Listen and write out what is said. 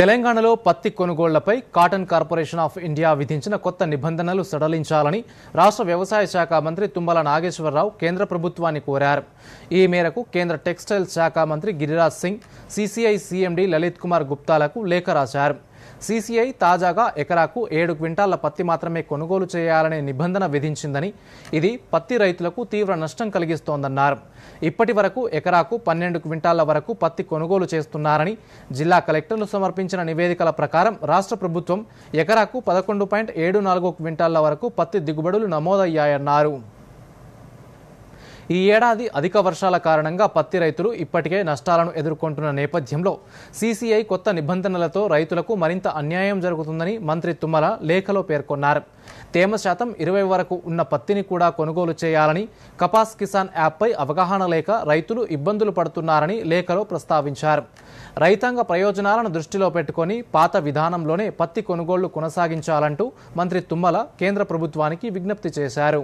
తెలంగాణలో పత్తి కొనుగోళ్ళపై కాటన్ కార్పొరేషన్ ఆఫ్ ఇండియా విధించిన కొత్త నిబంధనలు సడలించాలని రాష్ట్ర వ్యవసాయ శాఖ మంత్రి తుమ్మల నాగేశ్వరరావు కేంద్ర ప్రభుత్వాన్ని కోరారు. ఈ మేరకు కేంద్ర టెక్స్టైల్ శాఖ మంత్రి గిరిరాజ్ సింగ్ సీసీఐ సీఎండీ లలిత్ కుమార్ గుప్తాలకు లేఖ రాశారు. సీసీఐ తాజాగా ఎకరాకు ఏడు క్వింటాళ్ళ పత్తి మాత్రమే కొనుగోలు చేయాలనే నిబంధన విధించిందని ఇది పత్తి రైతులకు తీవ్ర నష్టం కలిగిస్తోందన్నారు. ఇప్పటి వరకు ఎకరాకు పన్నెండు క్వింటాళ్ళ వరకు పత్తి కొనుగోలు చేస్తున్నారని జిల్లా కలెక్టర్లు సమర్పించిన నివేదికల ప్రకారం రాష్ట్ర ప్రభుత్వం ఎకరాకు పదకొండు పాయింట్ ఏడు నాలుగు క్వింటాళ్ళ వరకు పత్తి దిగుబడులు నమోదయ్యాయన్నారు. ఈ ఏడాది అధిక వర్షాల కారణంగా పత్తి రైతులు ఇప్పటికే నష్టాలను ఎదుర్కొంటున్న నేపథ్యంలో సీసీఐ కొత్త నిబంధనలతో రైతులకు మరింత అన్యాయం జరుగుతుందని మంత్రి తుమ్మల లేఖలో పేర్కొన్నారు. తేమ శాతం ఇరవై వరకు ఉన్న పత్తిని కూడా కొనుగోలు చేయాలని కపాస్ కిసాన్ యాప్పై అవగాహన లేక రైతులు ఇబ్బందులు పడుతున్నారని లేఖలో ప్రస్తావించారు. రైతాంగ ప్రయోజనాలను దృష్టిలో పెట్టుకొని పాత విధానంలోనే పత్తి కొనుగోళ్ళు కొనసాగించాలంటూ మంత్రి తుమ్మల కేంద్ర ప్రభుత్వానికి విజ్ఞప్తి చేశారు.